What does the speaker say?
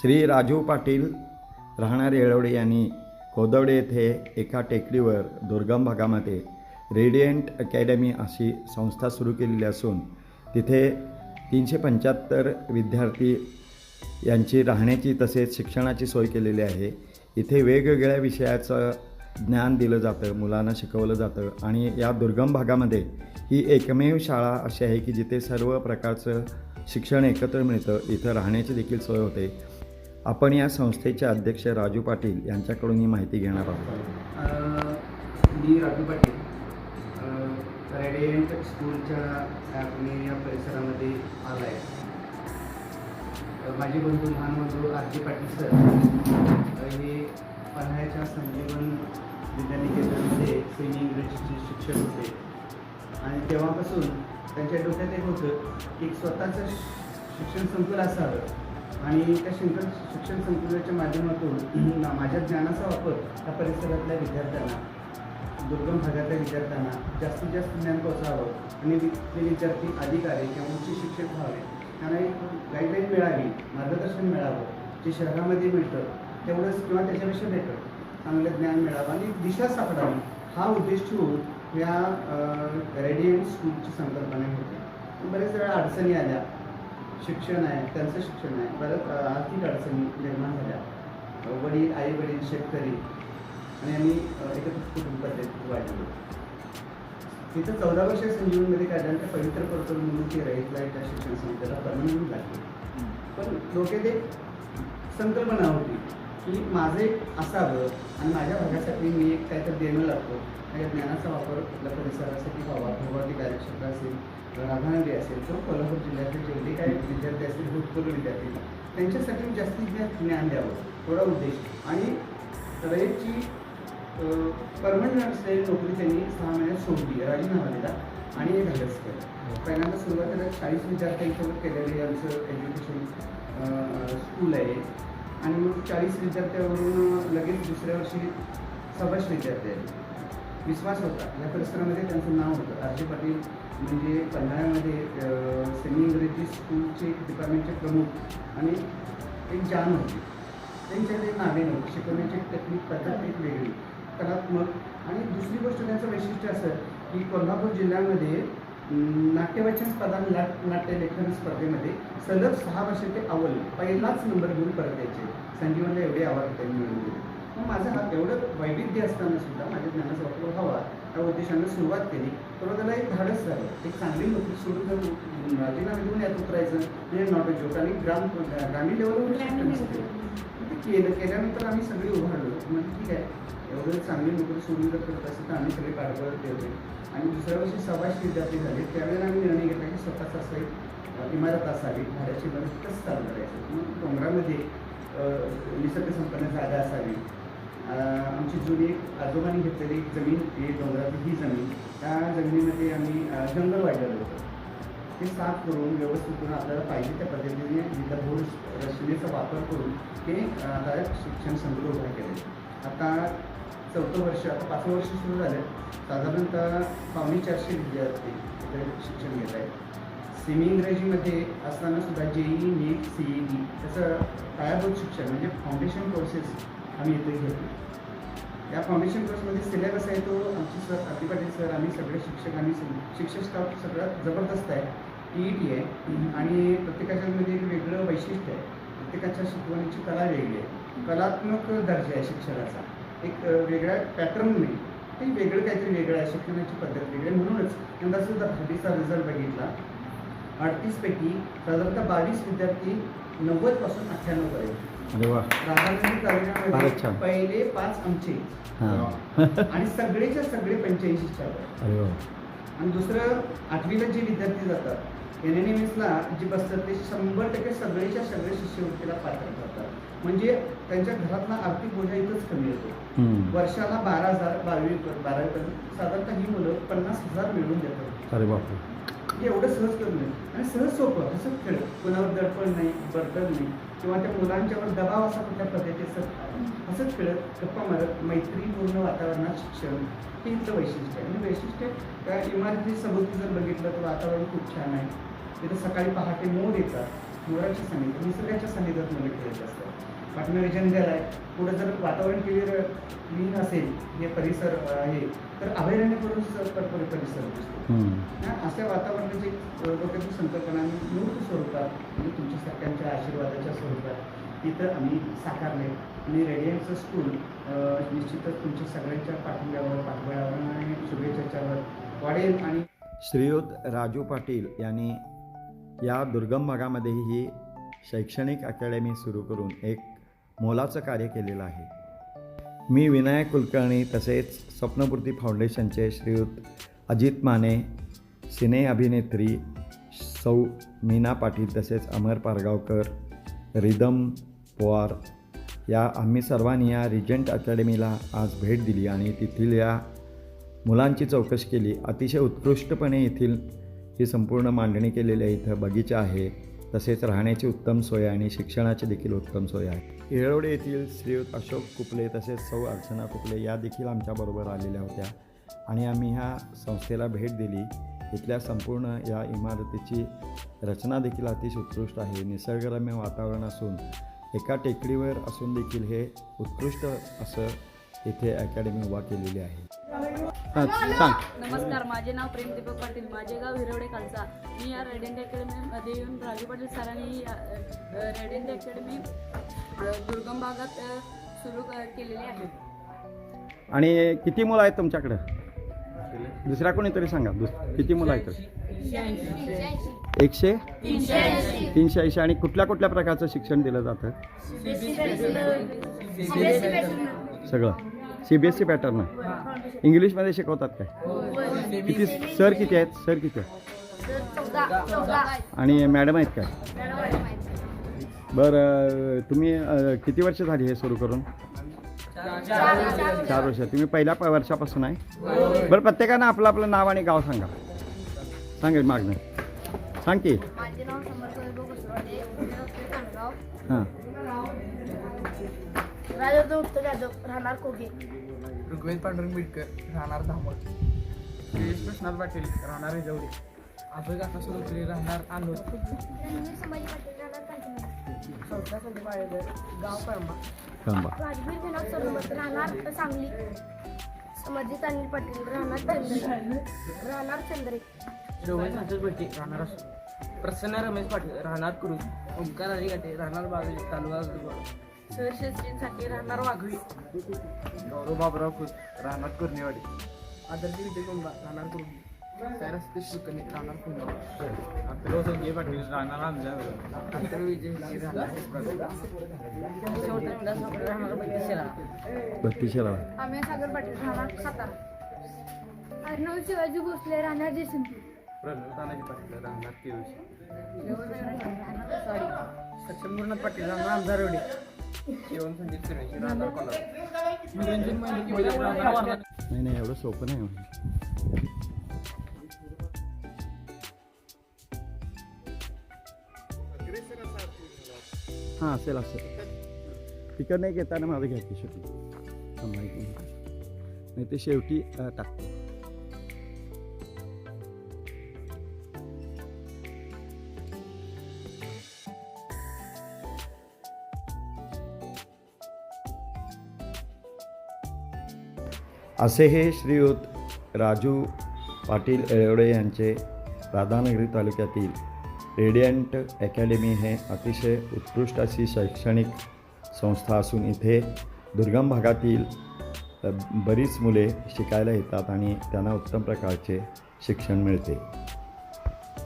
श्री राजू पाटील राहणारे येळवडे यांनी कोदवडे येथे एका टेकडीवर दुर्गम भागामध्ये रेडियंट अकॅडमी अशी संस्था सुरू केलेली असून तिथे तीनशे पंच्याहत्तर विद्यार्थी यांची राहण्याची तसेच शिक्षणाची सोय केलेली आहे. इथे वेगवेगळ्या विषयाचं ज्ञान दिलं जातं मुलांना शिकवलं जातं आणि या दुर्गम भागामध्ये ही एकमेव शाळा अशी आहे की जिथे सर्व प्रकारचं शिक्षण एकत्र मिळतं. इथं राहण्याची देखील सोय होते. आपण या संस्थेचे अध्यक्ष राजू पाटील यांच्याकडून ही माहिती घेणार आहोत. मी राजू पाटील. रेडियंट स्कूलच्या आपली या परिसरामध्ये आला आहे. माझे बंधू लहान बंधू आर पाटील सर. हे पन्हाळ्याच्या संजीवन विद्यानिकेतनमध्ये स्विमिंग इंग्रजीचे शिक्षक होते. आणि तेव्हापासून त्यांच्या डोक्यात एक होतं की स्वतःचं शिक्षण संकुल असावं. आणि त्या शिक्षण शिक्षण संकुलाच्या माध्यमातून माझ्या ज्ञानाचा वापर त्या परिसरातल्या विद्यार्थ्यांना दुर्गम भागातल्या विद्यार्थ्यांना जास्तीत जास्त ज्ञान पोचावं आणि ते विद्यार्थी अधिकारी किंवा उच्च शिक्षक व्हावे त्यांना एक गाईडलाईन मिळावी मार्गदर्शन मिळावं जे शहरामध्ये मिळतं तेवढंच किंवा त्याच्यापेक्षा बेटर चांगलं ज्ञान मिळावं आणि दिशा सापडावी हा उद्देश ठेवून या रेडियंट स्कूलची संकल्पना होती बरेच वेळा अडचणी आल्या. शिक्षण आहे त्यांचं शिक्षण आहे. परत आर्थिक अडचणी निर्माण झाल्या. वडील आई वडील शेतकरी. आणि आम्ही एकत्र कुटुंब पद्धतीत वाढलो तिथं चौदा वर्ष संजीवनमध्ये काढल्यानंतर पवित्र पडतो म्हणून ती रहित लाइट या शिक्षण संस्थेला परमनंट लागली. पण डोक्यात ते संकल्पना होती की माझं एक असावं आणि माझ्या भागासाठी मी एक काहीतरी देणं लागतो. माझ्या ज्ञानाचा वापर आपल्या परिसरासाठी व्हावा. भौगोलिक कार्यक्षेत्र असेल राधानगरी असेल किंवा कोल्हापूर जिल्ह्यातील जेवढे काही विद्यार्थी असतील भूतपूर्व विद्यार्थी त्यांच्यासाठी जास्तीत जास्त ज्ञान द्यावं थोडा उद्देश. आणि रयतची परमनंट असलेली नोकरी त्यांनी सहा महिन्यात सोडली राजीनामा दिला आणि हे धाडस केलं पहिल्यांदा सुरुवातीला चाळीस विद्यार्थ्यांसोबत केलेले आमचं एज्युकेशन स्कूल आहे. आणि मग चाळीस विद्यार्थ्यावरून लगेच दुसऱ्या वर्षी सव्वाशे विद्यार्थी आहेत. विश्वास होता. या परिसरामध्ये त्यांचं नाव होतं. आर पाटील म्हणजे पन्हाळ्यामध्ये सेमी इंग्रजी स्कूलचे डिपार्टमेंटचे प्रमुख आणि एक जान होते. त्यांच्याकडे नावे नव्हते. शिकवण्याची टेक्निक पद्धत एक वेगळी. कलात्मक. आणि दुसरी गोष्ट त्यांचं वैशिष्ट्य असं की कोल्हापूर जिल्ह्यामध्ये नाट्यवाचन स्पर्धा नाट्य नाट्यलेखन स्पर्धेमध्ये सलग सहा वर्ष ते अव्वल पहिलाच नंबर घेऊन परत यायचे. संजीवनला एवढे आवाज त्यांनी मिळून दिले मग माझं हा एवढं वैविध्य असताना सुद्धा माझ्या ज्ञानाचा वापर व्हावा त्या उद्देशानं सुरुवात केली. तेव्हा त्याला एक धाडस झालं. एक चांगली नोकरी सोडून जर राजीनामा देऊन यात उतरायचं. म्हणजे नॉट अ जोक आणि ग्राम ग्रामीण लेवलवर शिक्षण ते केलं. केल्यानंतर आम्ही सगळे उभारलो. म्हणजे ठीक आहे. एवढं चांगली नोकरी सोडून जर करत असेल तर आम्ही सगळे पाठबळ ठेवले. आणि दुसऱ्या वर्षी सव्वाशे विद्यार्थी झाले. त्यावेळेला आम्ही निर्णय घेतला की स्वतःचा असं एक इमारत असावी. भाड्याची इमारत कसं चालू करायचं? मग डोंगरामध्ये अ, निसर्गसंपन्न जागा असावी. आमची जुनी एक आजोबांनी घेतलेली एक जमीन हे डोंगरात ही जमीन. त्या जमिनीमध्ये आम्ही जंगल वाढलेलं होतं. ते साफ करून व्यवस्थित करून आपल्याला पाहिजे त्या पद्धतीने विद्याभूर रचनेचा वापर करून ते आता शिक्षण संकुल उभा केले आता चौथं वर्ष आता पाचवं वर्ष सुरू झालं साधारणतः पावणे चारशे विद्यार्थी शिक्षण घेत आहेत. सेमी इंग्रजीमध्ये असताना सुद्धा JEE NEET C E T त्याचं पायाभूत शिक्षण म्हणजे फाउंडेशन कोर्सेस आम्ही इथे घेतो या फाउंडेशन कोर्समध्ये सिलेबस आहे तो आमची सर अति पाटील सर आम्ही सगळे शिक्षक आणि शिक्षक स्टाफ सगळ्यात जबरदस्त आहे. टी ई टी आहे. आणि प्रत्येकाच्यामध्ये एक वेगळं वैशिष्ट्य आहे. प्रत्येकाच्या शिकवण्याची कला वेगळी आहे. कलात्मक दर्जा आहे शिक्षणाचा. एक अ, वेगळ्या पॅटर्नने ते वेगळं काहीतरी वेगळं आहे शिक्षणाची पद्धत वेगळी आहे. म्हणूनच यंदा सुद्धा दहावीचा रिझल्ट बघितला. अडतीसपैकी साधारणतः बावीस विद्यार्थी नव्वदपासून अठ्ठ्याण्णवपर्यंत अरे वा. राधानगरी फारच तालुक्यामध्ये छान. पहिले पाच आमचे. हां. आणि सगळेच्या सगळे पंच्याऐंशी अरे वा. आणि दुसरं आठवीला जे विद्यार्थी जातात एन एन एम एसला जे बसतात ते शंभर टक्के सगळेच्या सगळे शिष्यवृत्तीला पात्र ठरतात म्हणजे त्यांच्या घरातला आर्थिक बोजा इथंच कमी हम्म. वर्षाला बारा हजार बारावी बारावीपर्यंत. साधारणतः ही मुलं पन्नास हजार मिळवून देतात. अरे बापरे. हे एवढं सहज करून आणि सहज सोपं असं खेळ कोणावर दडपण नाही बडतड नाही किंवा त्या मुलांच्यावर दबाव असा कुठल्या पद्धतीचं असंच खेळत गप्पा मारत मैत्रीपूर्ण वातावरणात शिक्षण हे इथलं वैशिष्ट्य आहे. आणि वैशिष्ट्य त्या इमारती सभोवती जर बघितलं तर वातावरण खूप छान आहे. तिथं सकाळी पहाटे मोर येतात. मोराच्या सानिध्यात निसर्गाच्या सानिध्यात मुलं खेळत असतात. पाठीमागे जंगल आहे पुढे जर वातावरण क्लिअर क्लीन असेल हे परिसर आहे तर अभयारण्य करून परि- परिसर दिसतो. अशा वातावरणाची डोक्यातील संकल्पना आम्ही मूर्त स्वरूपात म्हणजे तुमच्यासारख्यांच्या आशीर्वादाच्या स्वरूपात इथं आम्ही साकारले. आणि रेडियन्सचं स्कूल निश्चितच तुमच्या सगळ्यांच्या पाठिंब्यावर पाठबळावर आणि शुभेच्छाच्यावर वाढेल आणि श्रीयुत राजू पाटील यांनी या दुर्गम भागामध्येही ही शैक्षणिक अकॅडमी सुरू करून एक मोलाचं कार्य केलेलं आहे. मी विनायक कुलकर्णी तसेच स्वप्नपूर्ती फाउंडेशनचे श्रीयुत अजित माने सिने अभिनेत्री सौ मीना पाटील तसेच अमर पारगावकर रिदम पवार या आम्ही सर्वांनी या रिजंट अकॅडमीला आज भेट दिली आणि तेथील या मुलांची चौकशी केली. अतिशय उत्कृष्टपणे येथील ही संपूर्ण मांडणी केलेली आहे. इथं बगीचा आहे. तसेच राहण्याची उत्तम सोय आणि शिक्षणाची देखील उत्तम सोय आहे. येळवडे येथील श्रीयुत अशोक कुपले तसेच सौ अर्चना कुपले या देखील आमच्याबरोबर आलेल्या होत्या. आणि आम्ही ह्या संस्थेला भेट दिली. इथल्या संपूर्ण या इमारतीची रचना देखील अतिशय उत्कृष्ट आहे. निसर्गरम्य वातावरण असून एका टेकडीवर असून देखील हे उत्कृष्ट असं इथे अकॅडमी उभा केलेली आहे. हां सांग. नमस्कार. माझे नाव प्रेम दीपक पाटील माझे गाव हिरवडे खालसा. मी या रेडियंट अकॅडमीमध्ये येऊन राजू पाटील सरांनी अ, अ, रेडियंट अकॅडमी अ, दुर्गम भागात अ, सुरू क- केलेली आहे. आणि किती मुलं आहेत तुमच्याकडं? दुसऱ्या कोणीतरी सांगा. दुस किती मुलं आहेत? एकशे तीनशे ऐंशी. आणि कुठल्या कुठल्या प्रकारचं शिक्षण दिलं जातं? सगळं. C B S C pattern इंग्लिशमध्ये शिकवतात काय? किती सर किती आहेत? सर किती आहेत? आणि मॅडम आहेत काय? बरं तुम्ही किती वर्ष झाली हे सुरू करून? चार वर्ष. तुम्ही पहिल्या प- वर्षापासून आहे? बरं प्रत्येकानं आपलं आपलं नाव आणि गाव सांगा. सांगेल मागणं सांग की. राजाचं उत्तर जाधव राहणार कोगे ऋग्वेद पांडुरंग बिडकर राहणार धामण सुरेश कृष्णात पाटील राहणार हेजवडी अभय काका सुरुत्री राहणार आनोद रणवीर संभाजी पाटील राहणार संदीप आळेकर गाव कळंबा राजवीर विनोद सोनमत राहणार सांगली समर्जित अनिल पाटील राहणार चंद्रे राहणार चंद्रे श्रवण संतोष राहणार प्रसन्न रमेश पाटील राहणार कुरुज ओंकार अलिगाटे राहणार बागली तालुका सरशेषजींसाठी राहणार वाघवी गौरव बाबराव खुद राहणार कुर्नेवाडी आदर्श विजय कुंभा राहणार कुर्णी. सायरस कुलकर्णी राहणार कुंभा अथर्व संजय पाटील राहणार आमच्या अथर्व विजय राहणार राहा आम्ही सागर पाटील राहणार सातारा. अर्णव शिवाजी भोसले राहणार जयसिंगपूर प्रणव तानाजी पाटील राहणार केळशी सक्षम गुरुनाथ पाटील राहणार आमदारवडे नाही नाही एवढं सोपं नाही हां असेल असेल. तिकडनं नाही घेताना माझं घ्यायची शेवटी. नाही ते शेवटी टाकतो असे हे श्रीयुत राजू पाटील एळवडे यांचे राधानगरी तालुक्यातील रेडियंट अकॅडमी हे अतिशय उत्कृष्ट अशी शैक्षणिक संस्था असून इथे दुर्गम भागातील बरीच मुले शिकायला येतात आणि त्यांना उत्तम प्रकारचे शिक्षण मिळते.